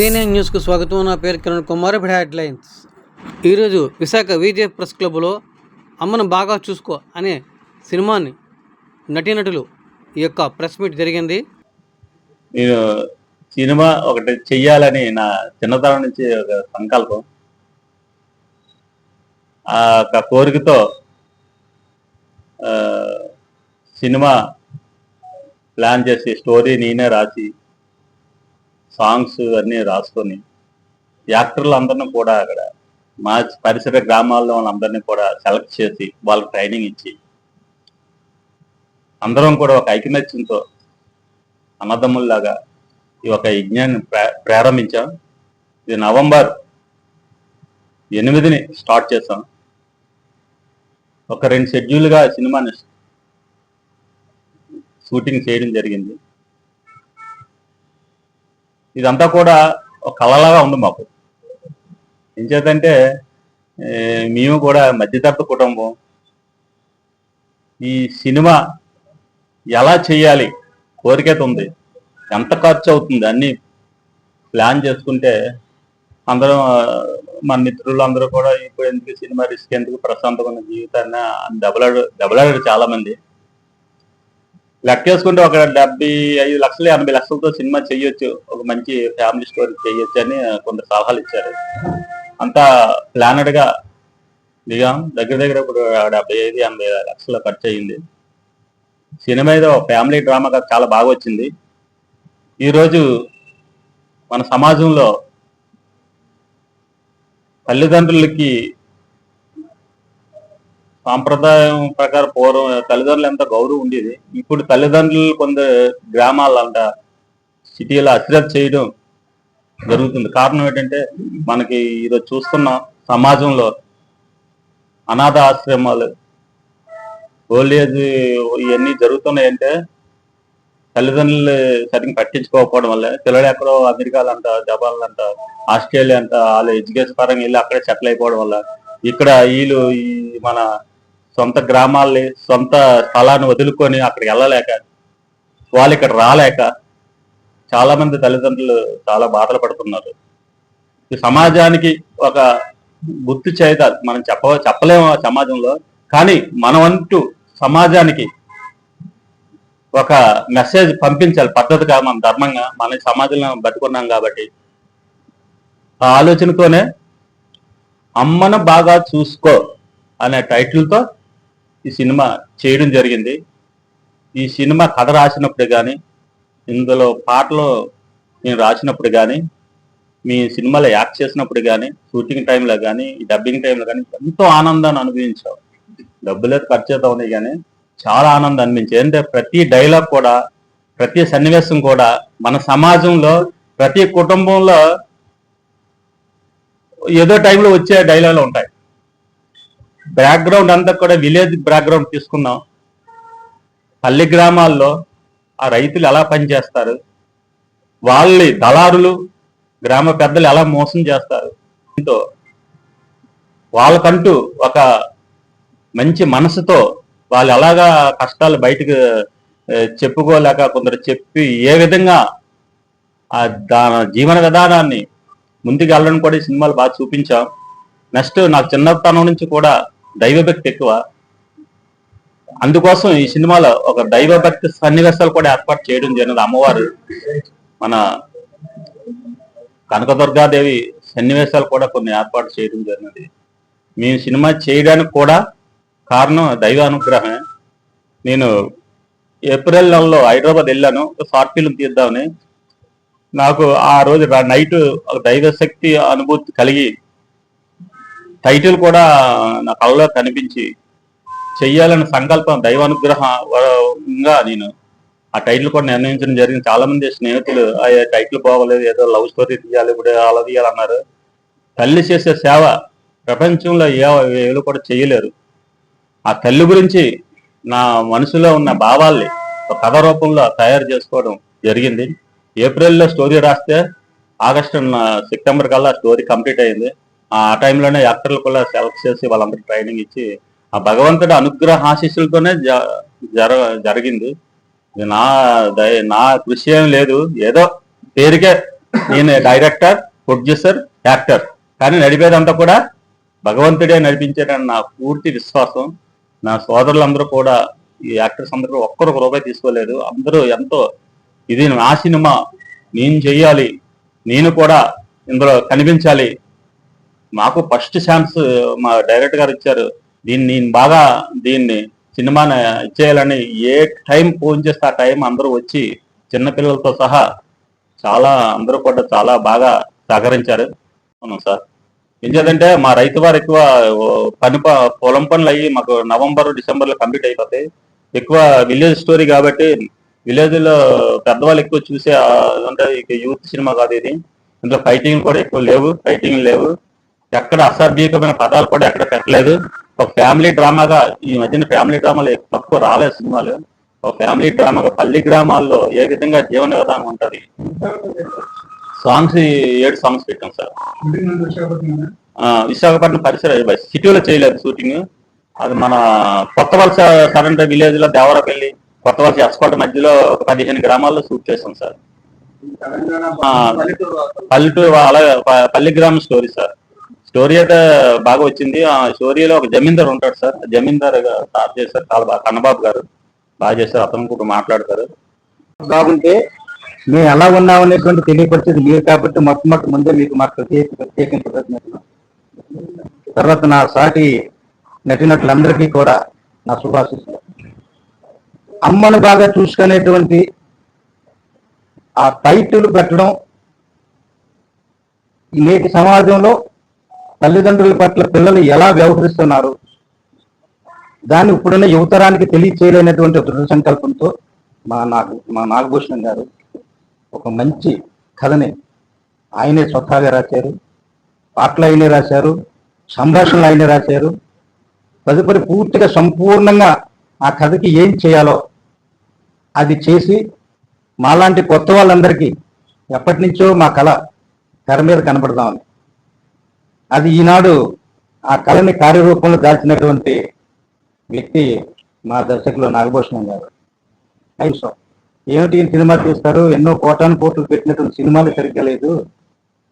వీనే న్యూస్కు స్వాగతం. నా పేరు కిరణ్ కుమార్ ఇప్పుడు హెడ్లైన్స్. ఈరోజు విశాఖ విజే ప్రెస్ క్లబ్లో అమ్మను బాగా చూసుకో అనే సినిమాని నటీనటులు ఈ యొక్క ప్రెస్ మీట్ జరిగింది. నేను సినిమా ఒకటి చెయ్యాలని నా చిన్నతనం నుంచి ఒక సంకల్పం. ఆ ఒక కోరికతో సినిమా ప్లాన్ చేసి స్టోరీ నేనే రాసి సాంగ్స్ అన్నీ రాసుకొని యాక్టర్లు అందరిని కూడా అక్కడ మా పరిసర గ్రామాల్లో వాళ్ళందరినీ కూడా సెలెక్ట్ చేసి వాళ్ళకి ట్రైనింగ్ ఇచ్చి అందరం కూడా ఒక ఐకమత్యంతో అన్నదమ్ముల్లాగా ఈ ఒక యజ్ఞాన్ని ప్రారంభించాం. ఇది నవంబర్ ఎనిమిదిని స్టార్ట్ చేసాం. ఒక రెండు షెడ్యూల్గా సినిమాని షూటింగ్ చేయడం జరిగింది. ఇదంతా కూడా ఒక కళలాగా ఉంది మాకు. ఏం చేద్దంటే మేము కూడా మధ్యతరగతి కుటుంబం. ఈ సినిమా ఎలా చేయాలి కోరికైతే ఉంది. ఎంత ఖర్చు అవుతుంది అన్ని ప్లాన్ చేసుకుంటే అందరం మన మిత్రులు అందరూ కూడా ఇప్పుడు ఎందుకు సినిమా రిస్క్ ఎందుకు ప్రశాంతంగా ఉన్న జీవితాన్ని దెబ్బలాడు దెబ్బలాడారు చాలా మంది లెక్కేసుకుంటే ఒక డెబ్బై ఐదు లక్షలు ఎనభై లక్షలతో సినిమా చేయొచ్చు ఒక మంచి ఫ్యామిలీ స్టోరీ చేయొచ్చు అని కొందరు సలహాలు ఇచ్చారు. అంతా ప్లానెడ్గా దిగాం. దగ్గర దగ్గర ఇప్పుడు డెబ్బై ఐదు ఎనభై లక్షలు ఖర్చు అయింది. సినిమా ఏదో ఫ్యామిలీ డ్రామా చాలా బాగా వచ్చింది. ఈరోజు మన సమాజంలో తల్లిదండ్రులకి సాంప్రదాయం ప్రకారం పూర్వం తల్లిదండ్రులు ఎంత గౌరవం ఉండేది ఇప్పుడు తల్లిదండ్రులు కొందరు గ్రామాలంట సిటీలో అశ్రద్ధ చేయడం జరుగుతుంది. కారణం ఏంటంటే మనకి ఈరోజు చూస్తున్న సమాజంలో అనాథ ఆశ్రమాలు ఓల్డ్ ఏజ్ ఇవన్నీ జరుగుతున్నాయంటే తల్లిదండ్రులు సరిగ్గా పట్టించుకోకపోవడం వల్ల పిల్లలు ఎక్కడో అమెరికాలు అంట జపాన్లు అంట ఆస్ట్రేలియా అంట వాళ్ళు ఎడ్యుకేషన్ పరంగా వెళ్ళి అక్కడే సెటిల్ అయిపోవడం వల్ల ఇక్కడ వీళ్ళు ఈ మన సొంత గ్రామాల్ని సొంత స్థలాన్ని వదులుకొని అక్కడికి వెళ్ళలేక వాళ్ళు ఇక్కడ రాలేక చాలా మంది తల్లిదండ్రులు చాలా బాధలు పడుతున్నారు. ఈ సమాజానికి ఒక గుర్తు చేత మనం చెప్ప చెప్పలేము ఆ సమాజంలో కానీ మనమంటూ సమాజానికి ఒక మెసేజ్ పంపించాలి. పద్ధతిగా మన ధర్మంగా మన సమాజంలో బతుకున్నాం కాబట్టి. ఆ ఆలోచనతోనే అమ్మను బాగా చూసుకో అనే టైటిల్తో ఈ సినిమా చేయడం జరిగింది. ఈ సినిమా కథ రాసినప్పుడు కానీ ఇందులో పాటలు నేను రాసినప్పుడు కానీ మీ సినిమాలో యాక్ట్ చేసినప్పుడు కానీ షూటింగ్ టైంలో కానీ ఈ డబ్బింగ్ టైంలో కానీ ఎంతో ఆనందాన్ని అనుభవించాం. డబ్బులు ఖర్చు అవుతా ఉన్నాయి కానీ చాలా ఆనందం అనిపించింది. అంటే ప్రతి డైలాగ్ కూడా ప్రతి సన్నివేశం కూడా మన సమాజంలో ప్రతి కుటుంబంలో ఏదో టైంలో వచ్చే డైలాగులు ఉంటాయి. బ్యాక్గ్రౌండ్ అంతా కూడా విలేజ్ బ్యాక్గ్రౌండ్ తీసుకున్నాం పల్లె గ్రామాల్లో ఆ రైతులు ఎలా పనిచేస్తారు? వాళ్ళ దళారులు గ్రామ పెద్దలు ఎలా మోసం చేస్తారు? దీంతో వాళ్ళకంటూ ఒక మంచి మనసుతో వాళ్ళు ఎలాగా కష్టాలు బయటకు చెప్పుకోలేక కొందరు చెప్పి ఏ విధంగా ఆ దాని జీవన విధానాన్ని ముందుకు వెళ్ళడం కూడా ఈ సినిమాలు బాగా చూపించాం. నెక్స్ట్ నాకు చిన్నతనం నుంచి కూడా దైవభక్తి ఎక్కువ. అందుకోసం ఈ సినిమాలో ఒక దైవభక్తి సన్నివేశాలు కూడా ఏర్పాటు చేయడం జరిగింది. అమ్మవారు మన కనకదుర్గాదేవి సన్నివేశాలు కూడా కొన్ని ఏర్పాటు చేయడం జరిగినది మేము సినిమా చేయడానికి కూడా కారణం దైవ అనుగ్రహమే. నేను ఏప్రిల్ నెలలో హైదరాబాద్ వెళ్ళాను. ఒక షార్ట్ ఫిల్మ్ తీద్దామని. నాకు ఆ రోజు నైట్ ఒక దైవ శక్తి అనుభూతి కలిగి టైటిల్ కూడా నా కళ్ళలో కనిపించి చెయ్యాలని సంకల్పం దైవానుగ్రహంగా నేను ఆ టైటిల్ కూడా నిర్ణయించడం జరిగింది. చాలా మంది స్నేహితులు ఆ టైటిల్ బాగోలేదు ఏదో లవ్ స్టోరీ తీయాలి ఇప్పుడు అలా తీయాలన్నారు తల్లి చేసే సేవ ప్రపంచంలో ఏ ఏళ్ళు కూడా చేయలేరు. ఆ తల్లి గురించి నా మనసులో ఉన్న భావాల్ని ఒక కథ రూపంలో తయారు చేసుకోవడం జరిగింది. ఏప్రిల్లో స్టోరీ రాస్తే ఆగస్టు నా- సెప్టెంబర్ కల్లా స్టోరీ కంప్లీట్ అయింది. ఆ టైంలోనే యాక్టర్లు కూడా సెలెక్ట్ చేసి వాళ్ళందరికీ ట్రైనింగ్ ఇచ్చి ఆ భగవంతుడి అనుగ్రహ ఆశీస్సులతోనే జ- జర జరిగింది. నా దయ నా కృషి ఏం లేదు. ఏదో పేరుకే నేను డైరెక్టర్ ప్రొడ్యూసర్ యాక్టర్. కానీ నడిపేదంతా కూడా భగవంతుడే నడిపించాడని నా పూర్తి విశ్వాసం. నా సోదరులందరూ కూడా ఈ యాక్టర్స్ అందరూ ఒక్కరు రూపాయి తీసుకోలేదు. అందరూ ఎంతో ఇది నా సినిమా. నేను చెయ్యాలి. నేను కూడా ఇందులో కనిపించాలి. మాకు ఫస్ట్ ఛాన్స్ మా డైరెక్టర్ గారు ఇచ్చారు. దీన్ని నేను బాగా దీన్ని సినిమాని ఇచ్చేయాలని ఏ టైం ఫోన్ చేస్తే ఆ టైం అందరూ వచ్చి చిన్నపిల్లలతో సహా చాలా అందరూ కూడా చాలా బాగా సహకరించారు. అవును సార్? ఏం చేద్దంటే మా రైతు వారు ఎక్కువ పని పొలం పనులు అయ్యి మాకు నవంబర్ డిసెంబర్లో కంప్లీట్ అయిపోతాయి. ఎక్కువ విలేజ్ స్టోరీ కాబట్టి విలేజ్లో పెద్దవాళ్ళు ఎక్కువ చూసే అంటే ఇక యూత్ సినిమా కాదు ఇది. ఇందులో ఫైటింగ్ కూడా ఎక్కువ లేవు ఫైటింగ్ లేవు. ఎక్కడ అసాధ్యకమైన పదాలు కూడా ఎక్కడ పెట్టలేదు. ఒక ఫ్యామిలీ డ్రామాగా ఈ మధ్యన ఫ్యామిలీ డ్రామాలు తక్కువ రాలేదు సినిమాలు. ఒక ఫ్యామిలీ డ్రామాగా పల్లి గ్రామాల్లో ఏ విధంగా జీవన విధానం ఉంటుంది? సాంగ్స్ ఏడు సాంగ్స్ పెట్టాం సార్. విశాఖపట్నం పరిసర సిటీలో చేయలేదు షూటింగ్. అది మన కొత్త వలస సరెండర్ విలేజ్లో దేవరపల్లి కొత్త వలస ఎస్కోట మధ్యలో ఒక పదిహేను గ్రామాల్లో షూట్ చేస్తాం సార్. పల్లెటూరు అలాగే పల్లి గ్రామ స్టోరీ సార్. స్టోరీ అయితే బాగా వచ్చింది. ఆ స్టోరీలో ఒక జమీందార్ ఉంటాడు సార్. జమీందార్ స్టార్ట్ చేశారు. చాలా బాగా కన్నబాబు గారు బాగా చేశారు. అతను కూడా మాట్లాడతారు. బాగుంటే మేము ఎలా ఉన్నాం అనేటువంటి తెలియపరిచేది మీరు కాబట్టి మొట్టమొదటి ముందే మీకు మాకు ప్రత్యేక ప్రత్యేక తర్వాత నా సాటి నటినట్లందరికీ కూడా నా శుభాశిస్తాను అమ్మను బాగా చూసుకునేటువంటి ఆ టైటిల్ పెట్టడం నేటి సమాజంలో తల్లిదండ్రుల పట్ల పిల్లలు ఎలా వ్యవహరిస్తున్నారు? దాన్ని ఇప్పుడున్న యువతరానికి తెలియచేయలేనటువంటి దృఢ సంకల్పంతో మా నాగ మా నాగభూషణం గారు ఒక మంచి కథని ఆయనే స్వతహాగా రాశారు పాటలు ఆయనే రాశారు సంభాషణలు ఆయనే రాశారు. తదుపరి పూర్తిగా సంపూర్ణంగా ఆ కథకి ఏం చేయాలో అది చేసి మాలాంటి కొత్త వాళ్ళందరికీ ఎప్పటి నుంచో మా కళ తెర మీద కనపడదామని అది ఈనాడు ఆ కళని కార్యరూపంలో దాల్చినటువంటి వ్యక్తి మా దర్శకులు నాగభూషణం గారు. ఐసో ఏమిటి ఈయన సినిమా తీస్తారు? ఎన్నో కోటాను కోట్లు పెట్టినటువంటి సినిమాలు సరిగ్గా లేదు.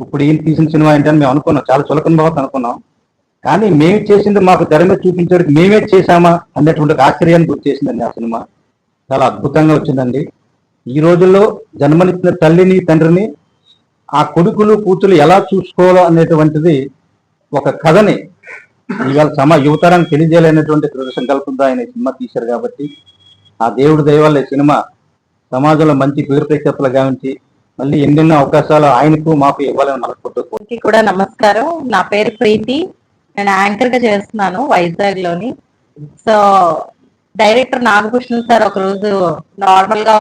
ఇప్పుడు ఈయన తీసిన సినిమా ఏంటని మేము అనుకున్నాం. చాలా చులకన భావత అనుకున్నాం. కానీ మేము చేసింది మాకు తెర మీద చూపించడానికి మేమే చేశామా అన్నటువంటి ఆశ్చర్యాన్ని గుర్తు చేసిందండి ఆ సినిమా. చాలా అద్భుతంగా వచ్చిందండి. ఈ రోజుల్లో జన్మనిచ్చిన తల్లిని తండ్రిని ఆ కొడుకులు కూతురు ఎలా చూసుకోవాలో అనేటువంటిది ఒక కథని ఇవాళ సమ యువతరానికి తెలియజేయలేనటువంటి దృఢ సంకల్పంతో ఆయన సినిమా తీశారు కాబట్టి ఆ దేవుడి దయ ఈ సినిమా సమాజంలో మంచి పేరు ప్రఖ్యాతులు గావించి మళ్ళీ ఎన్నెన్నో అవకాశాలు ఆయనకు మాకు ఇవ్వాలని మనకు కూడా నమస్కారం. నా పేరు ప్రీతి. నేను యాంకర్గా చేస్తున్నాను వైజాగ్లోని సో డైరెక్టర్ నాగభూషణ్ సార్ ఒక రోజు నార్మల్గా